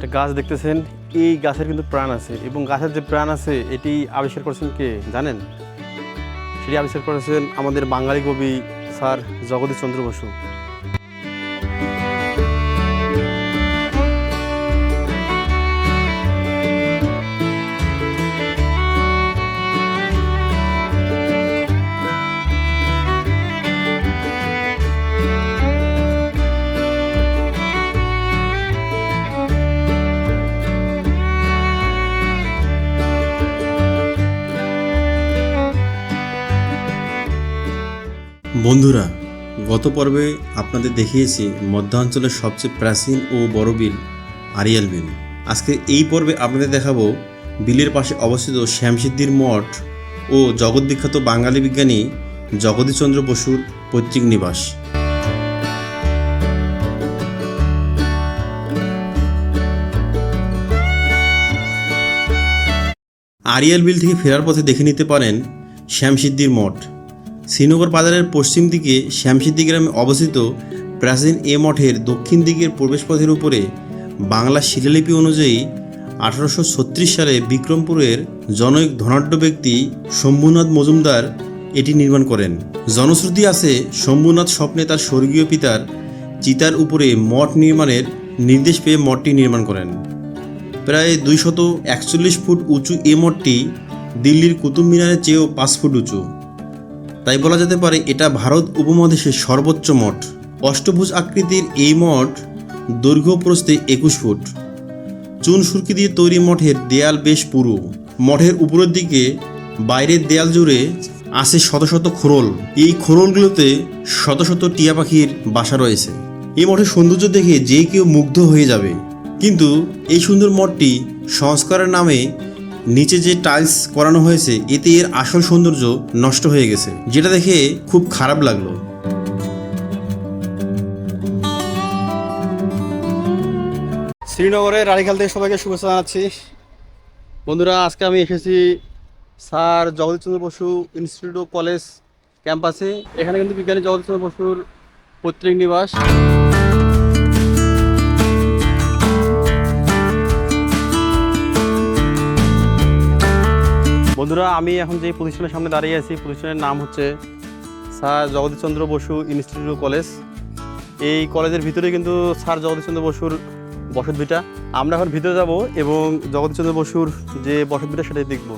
একটা গাছ দেখতেছেন, এই গাছের কিন্তু প্রাণ আছে এবং গাছের যে প্রাণ আছে, এটি আবিষ্কার করেছেন কে জানেন? সেটি আবিষ্কার করেছেন আমাদের বাঙালি কবি স্যার জগদীশ চন্দ্র বসু। বন্ধুরা, গত পর্বে আপনাদের দেখিয়েছি মধ্যাঞ্চলের সবচেয়ে প্রাচীন ও বড় বিল, আরিয়াল বিল। আজকে এই পর্বে আপনাদের দেখাবো বিলের পাশে অবস্থিত শ্যামসিদ্ধির মঠ ও জগৎবিখ্যাত বাঙালি বিজ্ঞানী জগদীশচন্দ্র বসুর পৈতৃক নিবাস। আরিয়াল বিল থেকে ফেরার পথে দেখে নিতে পারেন শ্যামসিদ্ধির মঠ। শ্রীনগর বাজারের পশ্চিম দিকে শ্যামসিদ্ধি গ্রামে অবস্থিত প্রাচীন এ মঠের দক্ষিণ দিকের প্রবেশপথের উপরে বাংলা শিলালিপি অনুযায়ী আঠারোশো ছত্রিশ সালে বিক্রমপুরের জনৈক ধনাঢ্য ব্যক্তি শম্ভুনাথ মজুমদার এটি নির্মাণ করেন। জনশ্রুতি আছে শম্ভুনাথ স্বপ্নে তার স্বর্গীয় পিতার চিতার উপরে মঠ নির্মাণের নির্দেশ পেয়ে মঠটি নির্মাণ করেন। প্রায় দুইশত একচল্লিশ ফুট উঁচু এ মঠটি দিল্লির কুতুব মিনারের চেয়েও পাঁচ ফুট উঁচু। তাই বলা যেতে পারে এটা ভারত উপমহাদেশের সর্বোচ্চ মঠ। অষ্টভুজ আকৃতির এই মঠ দৈর্ঘ্য প্রস্থে একুশ ফুট। চুন সুরকি দিয়ে তৈরি মঠের দেয়াল বেশ পুরু। মঠের উপরের দিকে বাইরের দেয়াল জুড়ে আছে শত শত খোরল। এই খোরলগুলোতে শত শত টিয়া পাখির বাসা রয়েছে। এই মঠের সৌন্দর্য দেখে যে কেউ মুগ্ধ হয়ে যাবে। কিন্তু এই সুন্দর মঠটি সংস্কারের নামে নিচে যে টাইলস করানো হয়েছে, এতে এর আসল সৌন্দর্য নষ্ট হয়ে গেছে। যেটা দেখে খুব খারাপ লাগল। শ্রীনগরের রানীখাল থেকে সবাইকে শুভেচ্ছা জানাচ্ছি। বন্ধুরা, আজকে আমি এসেছি sir Jagadishchandra Basu institute of college ক্যাম্পাসে এখানে কিন্তু বিজ্ঞানী জগদীশচন্দ্র বসুর পৈতৃক নিবাস। বন্ধুরা, আমি এখন যে প্রতিষ্ঠানের সামনে দাঁড়িয়ে আছি প্রতিষ্ঠানের নাম হচ্ছে sir Jagadishchandra Basu institute college এই কলেজের ভিতরে কিন্তু স্যার জগদীশচন্দ্র বসুর বসত ভিটা আমরা এখন ভিতরে যাব এবং জগদীশচন্দ্র বসুর যে বসত ভিটা সেটাই দেখব।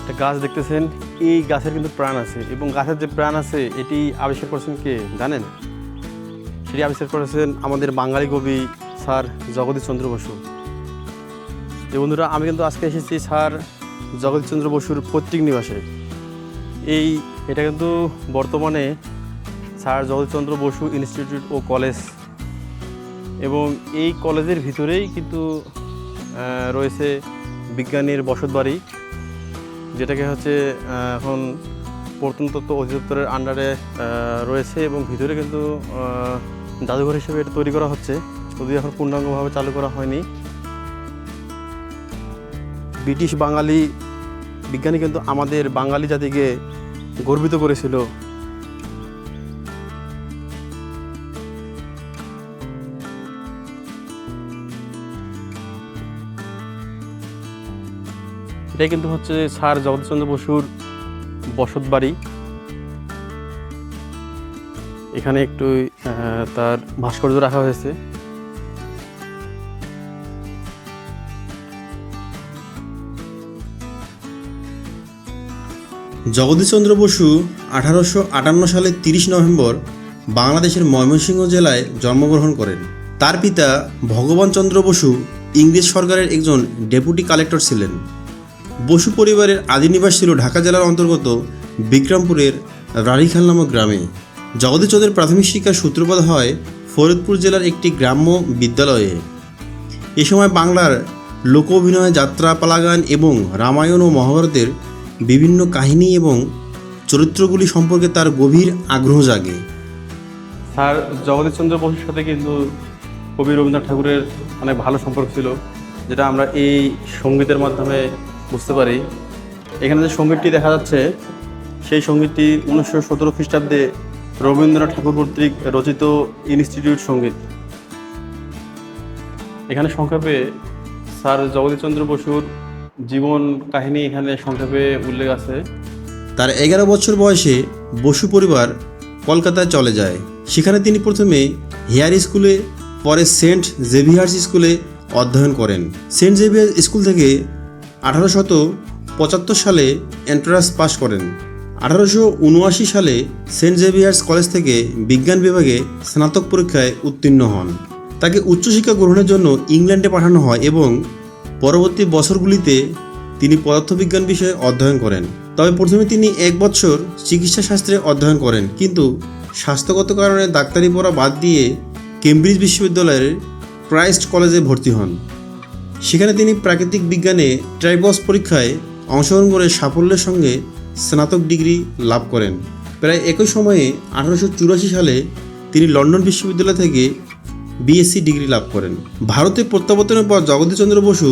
একটা গাছ দেখতেছেন, এই গাছের কিন্তু প্রাণ আছে এবং গাছের যে প্রাণ আছে, এটি আবিষ্কার করেছেন কে জানেন? সেটি আবিষ্কার করেছেন আমাদের বাঙালি কবি স্যার জগদীশচন্দ্র বসু। যে বন্ধুরা, আমি কিন্তু আজকে এসেছি স্যার জগদীশচন্দ্র বসুর পৈতৃক নিবাসে। এই, এটা কিন্তু বর্তমানে স্যার জগদীশচন্দ্র বসু ইনস্টিটিউট ও কলেজ। এবং এই কলেজের ভিতরেই কিন্তু রয়েছে বিজ্ঞানীর বসতবাড়ি যেটাকে হচ্ছে এখন প্রত্নতত্ত্ব অধিদপ্তরের আন্ডারে রয়েছে এবং ভিতরে কিন্তু জাদুঘর হিসেবে এটা তৈরি করা হচ্ছে। যদিও এখন পূর্ণাঙ্গভাবে চালু করা হয়নি। ব্রিটিশ বাঙালি বিজ্ঞানী কিন্তু আমাদের বাঙালি জাতিকে গর্বিত করেছিল। এটাই কিন্তু হচ্ছে স্যার জগদীশচন্দ্র বসুর বসত বাড়ি। এখানে একটু তার ভাস্কর্য রাখা হয়েছে। জগদীশচন্দ্র বসু আঠারোশো আটান্ন সালের তিরিশ নভেম্বর বাংলাদেশের ময়মনসিংহ জেলায় জন্মগ্রহণ করেন। তার পিতা ভগবান চন্দ্র বসু ইংরেজ সরকারের একজন ডেপুটি কালেক্টর ছিলেন। বসু পরিবারের আদি নিবাস ছিল ঢাকা জেলার অন্তর্গত বিক্রমপুরের রানীখাল নামক গ্রামে। জগদীশচন্দ্রের প্রাথমিক শিক্ষার সূত্রপাত হয় ফরিদপুর জেলার একটি গ্রাম্য বিদ্যালয়ে। এ সময় বাংলার লোক অভিনয়, যাত্রা, পালাগান এবং রামায়ণ ও মহাভারতের বিভিন্ন কাহিনী এবং চরিত্রগুলি সম্পর্কে তার গভীর আগ্রহ জাগে। স্যার জগদীশচন্দ্র বসুর সাথে কিন্তু কবি রবীন্দ্রনাথ ঠাকুরের অনেক ভালো সম্পর্ক ছিল, যেটা আমরা এই সঙ্গীতের মাধ্যমে বুঝতে পারি। এখানে যে সঙ্গীতটি দেখা যাচ্ছে, সেই সঙ্গীতটি উনিশশো সতেরো খ্রিস্টাব্দে রবীন্দ্রনাথ ঠাকুর কর্তৃক রচিত ইনস্টিটিউট সংগীত। এখানে সংক্ষেপে স্যার জগদীশচন্দ্র বসুর জীবন কাহিনী এখানে সংক্ষেপে উল্লেখ আছে। তার এগারো বছর বয়সে বসু পরিবার কলকাতায় চলে যায়। সেখানে তিনি প্রথমে হেয়ার স্কুলে, পরে সেন্ট জেভিয়ার্স স্কুলে অধ্যয়ন করেন। সেন্ট জেভিয়ার স্কুল থেকে আঠারোশত পঁচাত্তর সালে এন্ট্রান্স পাস করেন। আঠারোশো উনআশি সালে সেন্ট জেভিয়ার্স কলেজ থেকে বিজ্ঞান বিভাগে স্নাতক পরীক্ষায় উত্তীর্ণ হন। তাকে উচ্চশিক্ষা গ্রহণের জন্য ইংল্যান্ডে পাঠানো হয় এবং পরবর্তী বছরগুলিতে তিনি পদার্থবিজ্ঞান বিষয়ে অধ্যয়ন করেন। তবে প্রথমে তিনি এক বছর চিকিৎসা শাস্ত্রে অধ্যয়ন করেন, কিন্তু স্বাস্থ্যগত কারণে ডাক্তারি পড়া বাদ দিয়ে কেমব্রিজ বিশ্ববিদ্যালয়ের ক্রাইস্ট কলেজে ভর্তি হন। সেখানে তিনি প্রাকৃতিক বিজ্ঞানে ট্রাইবস পরীক্ষায় অংশগ্রহণ করে সাফল্যের সঙ্গে স্নাতক ডিগ্রি লাভ করেন। প্রায় একই সময়ে আঠারোশো চুরাশি সালে তিনি লন্ডন বিশ্ববিদ্যালয় থেকে বিএসসি ডিগ্রি লাভ করেন। ভারতে প্রত্যাবর্তনের পর জগদীশচন্দ্র বসু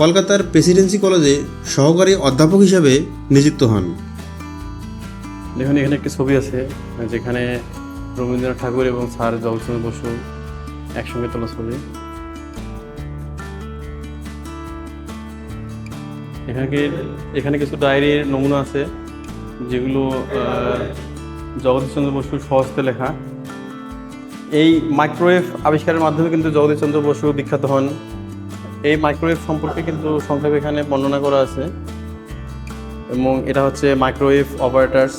কলকাতার প্রেসিডেন্সি কলেজে সহকারী অধ্যাপক হিসাবে নিযুক্ত হন। দেখুন, এখানে একটি ছবি আছে, যেখানে রবীন্দ্রনাথ ঠাকুর এবং স্যার জগদীশচন্দ্র বসু একসঙ্গে তোলা ছবি। এখানে এখানে কিছু ডায়েরির নমুনা আছে, যেগুলো জগদীশচন্দ্র বসুর সহস্তে লেখা। এই মাইক্রোওয়েভ আবিষ্কারের মাধ্যমে কিন্তু জগদীশচন্দ্র বসু বিখ্যাত হন। এই মাইক্রোওয়েভ সম্পর্কে কিন্তু সংক্ষেপে এখানে বর্ণনা করা আছে। এবং এটা হচ্ছে মাইক্রোওয়েভ অপারেটার্স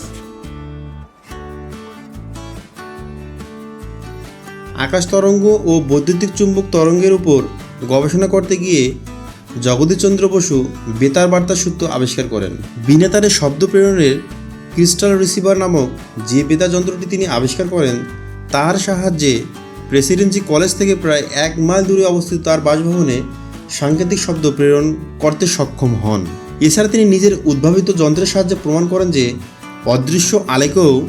আকাশ তরঙ্গ ও বৈদ্যুতিক চুম্বক তরঙ্গের উপর গবেষণা করতে গিয়ে জগদীশচন্দ্র বসু বেতার বার্তা সূত্র আবিষ্কার করেন। বিনা তারে শব্দ প্রেরণের ক্রিস্টাল রিসিভার নামক যে বেতার যন্ত্রটি তিনি আবিষ্কার করেন, তার সাহায্যে প্রেসিডেন্সি কলেজ থেকে প্রায় এক মাইল দূরে অবস্থিত তার বাসভবনে সাংকেতিক শব্দ প্রেরণ করতে সক্ষম হন। এছাড়া তিনি নিজের উদ্ভাবিত যন্ত্রের সাহায্যে প্রমাণ করেন যে, অদৃশ্য আলোকেও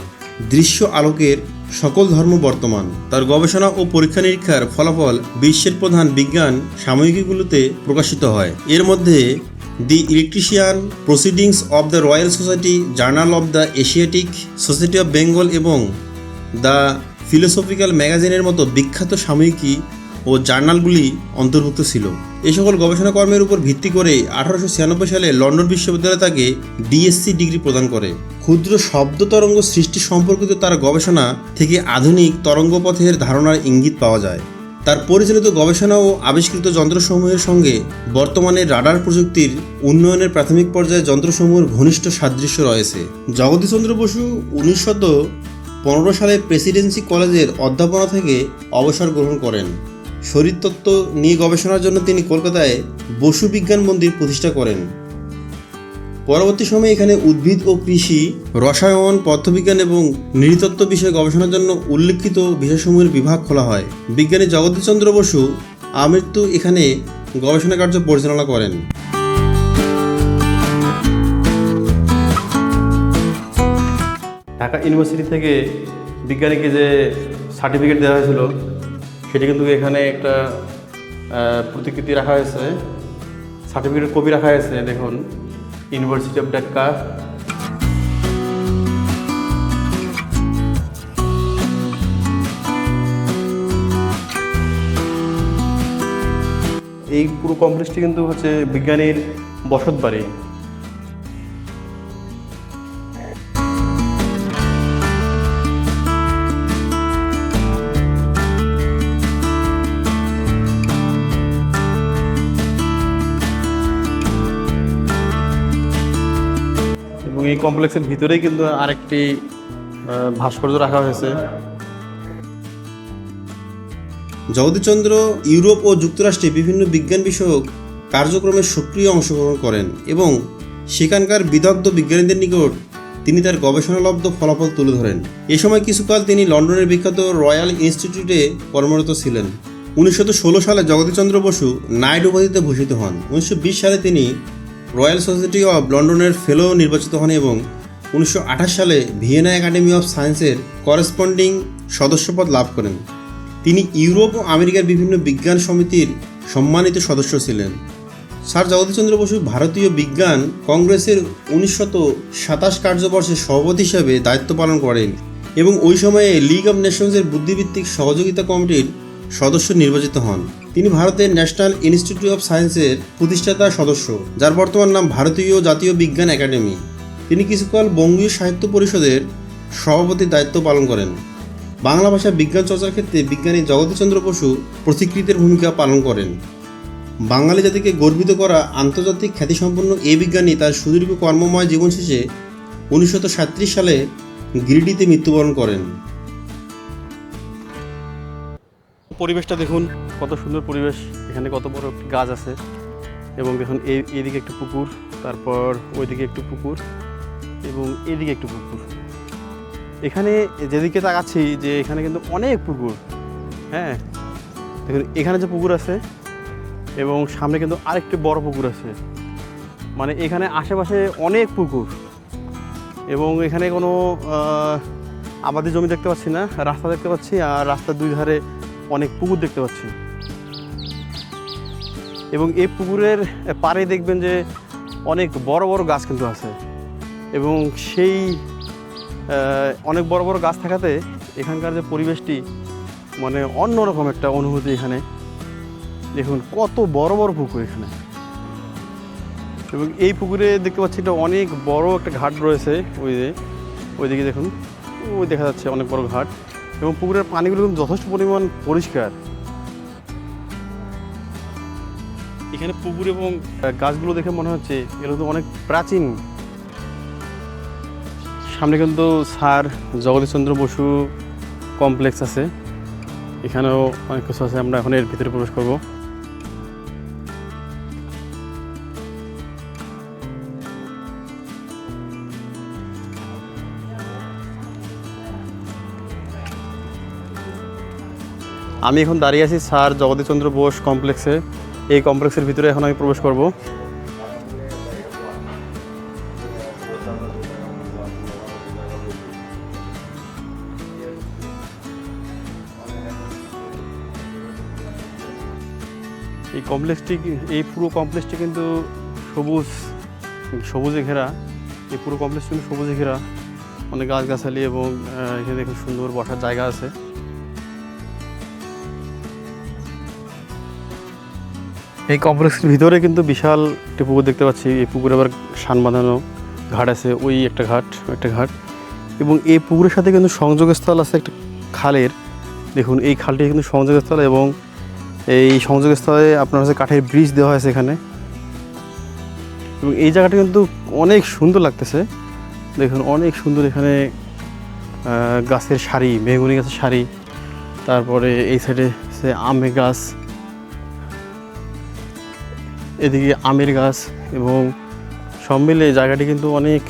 দৃশ্য আলোকের সকল ধর্ম বর্তমান। তার গবেষণা ও পরীক্ষা নিরীক্ষার ফলাফল বিশ্বের প্রধান বিজ্ঞান সাময়িকীগুলোতে প্রকাশিত হয়। এর মধ্যে the Electrician Proceedings of the Royal Society, Journal of the Asiatic Society of Bengal এবং দ্য ফিলোসফিক্যাল ম্যাগাজিনের মতো বিখ্যাত সাময়িকী ও জার্নালগুলি অন্তর্ভুক্ত ছিল। এই সকল গবেষণা কর্মের উপর ভিত্তি করে আঠারোশো ছিয়ানব্বই সালে লন্ডন বিশ্ববিদ্যালয় তাকে ডিএসসি ডিগ্রি প্রদান করে। ক্ষুদ্র শব্দ তরঙ্গ সৃষ্টি সম্পর্কিত তার গবেষণা থেকে আধুনিক তরঙ্গপথের ধারণার ইঙ্গিত পাওয়া যায়। তার পরিচালিত গবেষণা ও আবিষ্কৃত যন্ত্রসমূহের সঙ্গে বর্তমানে রাডার প্রযুক্তির উন্নয়নের প্রাথমিক পর্যায়ে যন্ত্রসমূহের ঘনিষ্ঠ সাদৃশ্য রয়েছে। জগদীশচন্দ্র বসু উনিশশত পনেরো সালে প্রেসিডেন্সি কলেজের অধ্যাপনা থেকে অবসর গ্রহণ করেন। শরীরতত্ত্ব নিয়ে গবেষণার জন্য তিনি কলকাতায় বসু বিজ্ঞান মন্দির প্রতিষ্ঠা করেন। পরবর্তী সময়ে এখানে উদ্ভিদ ও কৃষি, রসায়ন, পদার্থবিজ্ঞান এবং নৃতত্ত্ব বিষয়ে গবেষণার জন্য উল্লেখিত বিষয়সমূহের বিভাগ খোলা হয়। বিজ্ঞানী জগদীশচন্দ্র বসু আমৃত্যু এখানে গবেষণা কার্য পরিচালনা করেন। ঢাকা ইউনিভার্সিটি থেকে বিজ্ঞানীকে যে সার্টিফিকেট দেওয়া হয়েছিল সেটি কিন্তু এখানে একটা প্রতিকৃতি রাখা হয়েছে। সার্টিফিকেটের কপি রাখা হয়েছে, দেখুন ইউনিভার্সিটি অফ ঢাকা এই পুরো কমপ্লেক্সটি কিন্তু হচ্ছে বিজ্ঞানীর বসত বাড়ি। এই কমপ্লেক্সের ভিতরেই কিন্তু আরেকটি ভাস্কর্য রাখা হয়েছে। জগদীশচন্দ্র ইউরোপ ও যুক্তরাষ্ট্রে বিভিন্ন বিজ্ঞান বিষয়ক কার্যক্রমে সক্রিয় অংশগ্রহণ করেন এবং সেখানকার বিদগ্ধ বিজ্ঞানীদের নিকট তিনি তার গবেষণালব্ধ ফলাফল তুলে ধরেন। এ সময় কিছুকাল তিনি লন্ডনের বিখ্যাত রয়্যাল ইনস্টিটিউটে কর্মরত ছিলেন। উনিশশো ষোলো সালে জগদীশচন্দ্র বসু নাইট উপাধিতে ভূষিত হন। উনিশশো বিশ সালে তিনি রয়্যাল সোসাইটি অব লন্ডনের ফেলো নির্বাচিত হন এবং উনিশশো আঠাশ সালে ভিয়েনা একাডেমি অফ সায়েন্সের করেসপন্ডিং সদস্যপদ লাভ করেন। তিনি ইউরোপ ও আমেরিকার বিভিন্ন বিজ্ঞান সমিতির সম্মানিত সদস্য ছিলেন। স্যার জগদীশচন্দ্র বসু ভারতীয় বিজ্ঞান কংগ্রেসের উনিশশত সাতাশ কার্যবর্ষে সভাপতি হিসাবে দায়িত্ব পালন করেন এবং ওই সময়ে লিগ অব নেশনসের বুদ্ধিভিত্তিক সহযোগিতা কমিটির সদস্য নির্বাচিত হন। তিনি ভারতের ন্যাশনাল ইনস্টিটিউট অফ সায়েন্সের প্রতিষ্ঠাতা সদস্য, যার বর্তমান নাম ভারতীয় জাতীয় বিজ্ঞান একাডেমি। তিনি কিছুকাল বঙ্গীয় সাহিত্য পরিষদের সভাপতির দায়িত্ব পালন করেন। বাংলা ভাষা বিজ্ঞান চর্চার ক্ষেত্রে বিজ্ঞানী জগদীশচন্দ্র বসু প্রতিকৃতের ভূমিকা পালন করেন। বাঙালি জাতিকে গর্বিত করা আন্তর্জাতিক খ্যাতিসম্পন্ন এই বিজ্ঞানী তার সুদীর্ঘ কর্মময় জীবন শেষে উনিশশো সালে গিরিডিতে মৃত্যুবরণ করেন। পরিবেশটা দেখুন, কত সুন্দর পরিবেশ। এখানে কত বড় একটি গাছ আছে। এবং দেখুন, এই, এদিকে একটু পুকুর, তারপর ওইদিকে একটু পুকুর এবং এদিকে একটু পুকুর। এখানে যেদিকে তাকাচ্ছি যে এখানে কিন্তু অনেক পুকুর হ্যাঁ? দেখুন, এখানে যে পুকুর আছে এবং সামনে কিন্তু আরেকটি বড় পুকুর আছে। মানে এখানে আশেপাশে অনেক পুকুর এবং এখানে কোনো আবাদি জমি দেখতে পাচ্ছি না, রাস্তা দেখতে পাচ্ছি আর রাস্তার দুই ধারে অনেক পুকুর দেখতে পাচ্ছি। এবং এই পুকুরের পাড়ে দেখবেন যে অনেক বড় বড় গাছ কিন্তু আছে। এবং সেই অনেক বড় বড় গাছ থাকাতে এখানকার যে পরিবেশটি মানে অন্যরকম একটা অনুভূতি এখানে। দেখুন কত বড় বড় পুকুর এখানে। এবং এই পুকুরে দেখতে পাচ্ছি এটা অনেক বড় একটা ঘাট রয়েছে, ওই যে, ওইদিকে দেখুন, ওই দেখা যাচ্ছে অনেক বড় ঘাট। এবং পুকুরের পানিগুলো কিন্তু যথেষ্ট পরিমাণ পরিষ্কার। এখানে পুকুর এবং গাছগুলো দেখে মনে হচ্ছে এগুলো তো অনেক প্রাচীন। সামনে কিন্তু স্যার জগদীশচন্দ্র বসু কমপ্লেক্স আছে। এখানেও অনেক কিছু আছে, আমরা এখন এর ভিতরে প্রবেশ করব। আমি এখন দাঁড়িয়ে আছি স্যার জগদীশচন্দ্র বোস কমপ্লেক্সে। এই কমপ্লেক্সের ভিতরে এখন আমি প্রবেশ করব। এই কমপ্লেক্সটি এই পুরো কমপ্লেক্সটি কিন্তু সবুজ, সবুজে ঘেরা। এই পুরো কমপ্লেক্স কিন্তু সবুজে ঘেরা। অনেক গাছগাছালি এবং এখানে দেখুন সুন্দর বসার জায়গা আছে। এই কমপ্লেক্সের ভিতরে কিন্তু বিশাল একটি পুকুর দেখতে পাচ্ছি। এই পুকুরে আবার সান বাঁধানো ঘাট আছে, ওই একটা ঘাট একটা ঘাট। এবং এই পুকুরের সাথে কিন্তু সংযোগস্থল আছে একটা খালের। দেখুন, এই খালটি কিন্তু সংযোগস্থল এবং এই সংযোগস্থলে আপনার হচ্ছে কাঠের ব্রিজ দেওয়া হয়েছে এখানে এবং এই জায়গাটা কিন্তু অনেক সুন্দর লাগতেছে। দেখুন, অনেক সুন্দর এখানে গাছের সারি, বেগুনি গাছের সারি। তারপরে এই সাইডে সে আমের গাছ। এদিকে আমের গাছ এবং সব মিলে জায়গাটি কিন্তু অনেক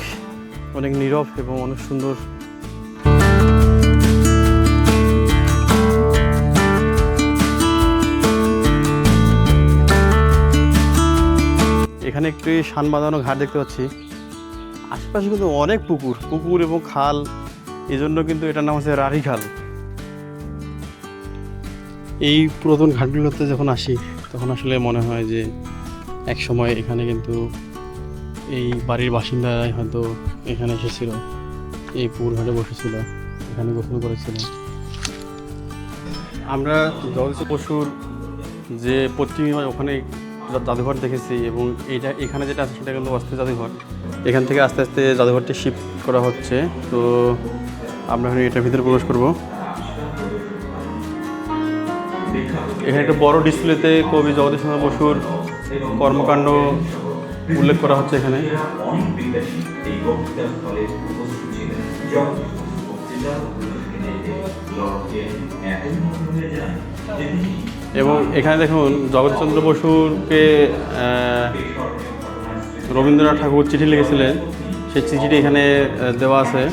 অনেক নীরব এবং অনেক সুন্দর। এখানে একটি শান বাঁধানো ঘাট দেখতে পাচ্ছি। আশেপাশে কিন্তু অনেক পুকুর পুকুর এবং খাল এই জন্য কিন্তু এটার নাম হচ্ছে রাঢ়ি খাল। এই পুরাতন ঘাটগুলোতে যখন আসি, তখন আসলে মনে হয় যে এক সময় এখানে কিন্তু এই বাড়ির বাসিন্দারাই হয়তো এখানে এসেছিল, এই পুকুর ঘাটে বসেছিল, এখানে গোসল করেছিল। আমরা জগদীশ পশুর যে পশ্চিমী ওখানে জাদুঘর দেখেছি এবং এইটা এখানে যেটা আছে সেটা কিন্তু অস্থায়ী জাদুঘর। এখান থেকে আস্তে আস্তে জাদুঘরটি শিফট করা হচ্ছে। তো আমরা এখন এটার ভিতরে প্রবেশ করব। এখানে একটা বড় ডিসপ্লেতে কবি জগদীশ চন্দ্র বসুর কর্মকাণ্ড উল্লেখ করা হচ্ছে এখানে। এবং এখানে দেখুন, জগৎচন্দ্র বসুকে রবীন্দ্রনাথ ঠাকুর চিঠি লিখেছিলেন। সেই চিঠিটি এখানে দেওয়া আছে।